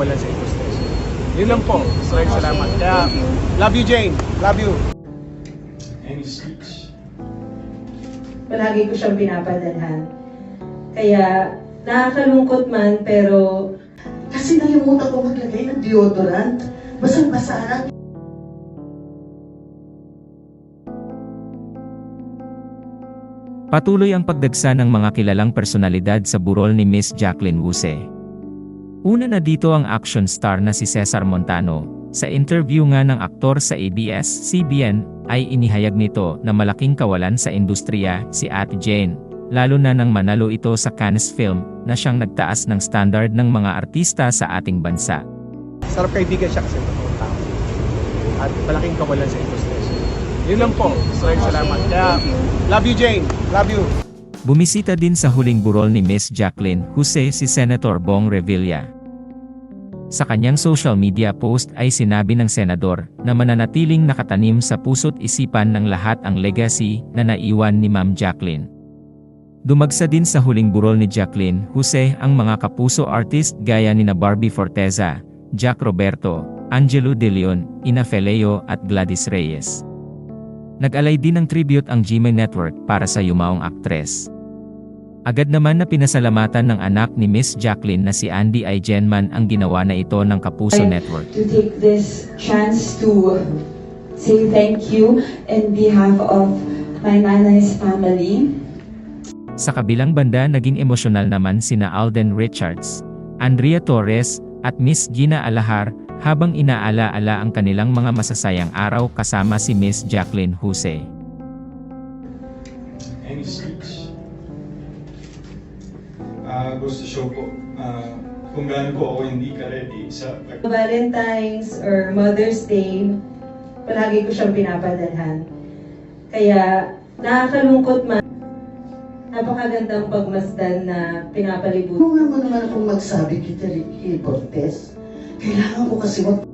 kawalan sa industry. Yun lang po. Maraming salamat. Kaya, love you Jane. Love you. Any speech? palagi ko siyang pinapadalhan. Kaya, nakakalungkot man, pero Kasi nalimutan ko maglagay ng deodorant. Basang-basa na. Patuloy ang pagdagsa ng mga kilalang personalidad sa burol ni Miss Jacqueline Wuse. Una na dito ang action star na si Cesar Montano. Sa interview nga ng aktor sa ABS-CBN, ay inihayag nito na malaking kawalan sa industriya si Ate Jane, lalo na nang manalo ito sa Cannes Film na siyang nagtaas ng standard ng mga artista sa ating bansa. Sarap kaibigan siya kasi totoong tao. At malaking kawalan sa industry. Yun lang po. Maraming salamat. Kaya, love you Jane. Love you. Bumisita din sa huling burol ni Miss Jacqueline Jose si Senator Bong Revilla. Sa kanyang social media post ay sinabi ng senador na mananatiling nakatanim sa puso't isipan ng lahat ang legacy na naiwan ni Ma'am Jacqueline. Dumagsa din sa huling burol ni Jacqueline Jose ang mga kapuso artist gaya ni na Barbie Forteza, Jack Roberto, Angelo De Leon, Ina Feleo at Gladys Reyes. Nag-alay din ng tribute ang GMA Network para sa yumaong aktres. Agad naman na pinasalamatan ng anak ni Miss Jacqueline na si Andy I. Genman ang ginawa na ito ng Kapuso Network. to take this chance to say thank you in behalf of my nanay's family. Sa kabilang banda naging emosyonal naman sina Alden Richards, Andrea Torres, at Miss Gina Alahar habang inaala-ala ang kanilang mga masasayang araw kasama si Miss Jacqueline Jose. Any speech? Ah, goes to show po, ah, kung gaano po ako hindi ka-ready sa pag- Valentine's or Mother's Day, palagi ko siyang pinapadalhan. Kaya, nakakalungkot man, napakagandang pagmasdan na pinapalibutan. Kung mo naman akong magsabi kita, Ricky Cortez, kailangan ko kasi mag